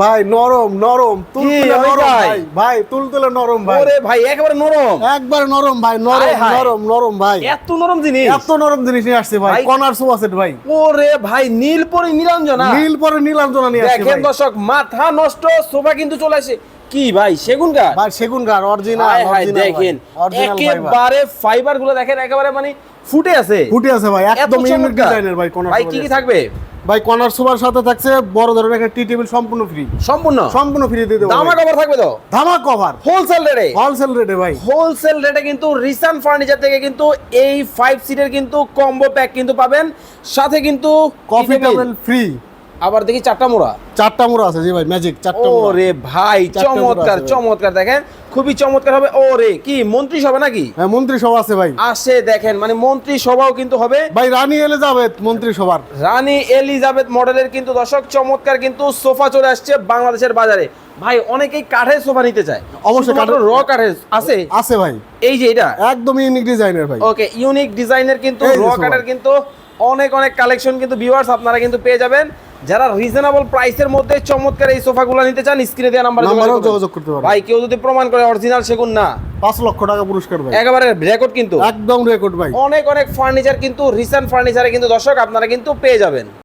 ভাই নরম নরম। ভাই? ভাই ভাই তুলতুলে নরম ভাই। ওরে ভাই একেবারে নরম। একবার নরম ভাই নরম। নরম নরম ভাই। এত নরম জিনিস। এত নরম জিনিস নিয়ে আসছে ভাই। ভাই। কর্নার সোফা সেট ভাই। ওরে ভাই নীল পরি নিরঞ্জনা নীল পরে নীলাঞ্জনা নিয়ে আসছে দেখেন দর্শক মাথা নষ্ট সোফা কিন্তু চলে আসে। কি ভাই সেগুন কাঠ ভাই সেগুন কাঠ অরিজিনাল অরিজিনাল দেখেন একেবারে ফাইবারগুলো দেখেন একেবারে মানে ফুটে আছে। ফুটে আছে ভাই। একদম ইউনিক ডিজাইনের ভাই ভাই কি কি থাকবে? ভাই কর্নার সুপার সাথে থাকছে বড় ধরনের একটা টি টেবিল সম্পূর্ণ ফ্রি সম্পূর্ণ? সম্পূর্ণ ফ্রি দিয়ে দেবো ধামা কভার থাকবে তো? ধামা কভার হোলসেল রেটে হোলসেল রেটে ভাই। হোলসেল রেটে কিন্তু রিসান ফার্নিচার থেকে কিন্তু এই ফাইভ সিটের কিন্তু কম্বো প্যাক কিন্তু পাবেন। সাথে কিন্তু কফি টেবিল ফ্রি আবার দেখি চারটা মোড়া। চারটা মোড়া আছে জি ভাই ম্যাজিক চারটা মোড়া। ওরে ভাই চমৎকার চমৎকার দেখেন খুবই চমৎকার হবে। ওরে কি মন্ত্রী সভা নাকি? হ্যাঁ মন্ত্রী সভা আছে ভাই। আসে দেখেন মানে মন্ত্রী সভাও কিন্তু হবে। ভাই রানী এলিজাবেথ মন্ত্রী সভার। রানী এলিজাবেথ মডেলের কিন্তু দর্শক চমৎকার কিন্তু সোফা চলে আসছে বাংলাদেশের বাজারে। ভাই অনেকেই কাঠের সোফা নিতে চায়। অবশ্যই কাঠের কাঠের- র কাঠের আছে? আছে ভাই। এই যে এটা? একদম ইউনিক ডিজাইনের ভাই। ওকে ইউনিক ডিজাইনের কিন্তু র কাঠের কিন্তু অনেক অনেক কালেকশন কিন্তু ভিউয়ার্স আপনারা কিন্তু পেয়ে যাবেন। যারা রিজনেবল প্রাইসের মধ্যে চমৎকার এই সোফাগুলো নিতে চান স্ক্রিনে দেওয়া নাম্বার যোগাযোগ করতে পারেন ভাই কেউ যদি প্রমাণ করে অরিজিনাল সেগুন না। পাঁচ লক্ষ টাকা পুরস্কার ভাই। একেবারে রেকর্ড কিন্তু। একদম রেকর্ড ভাই। অনেক অনেক ফার্নিচার কিন্তু রিসেন্ট ফার্নিচারে কিন্তু দর্শক আপনারা কিন্তু পেয়ে যাবেন।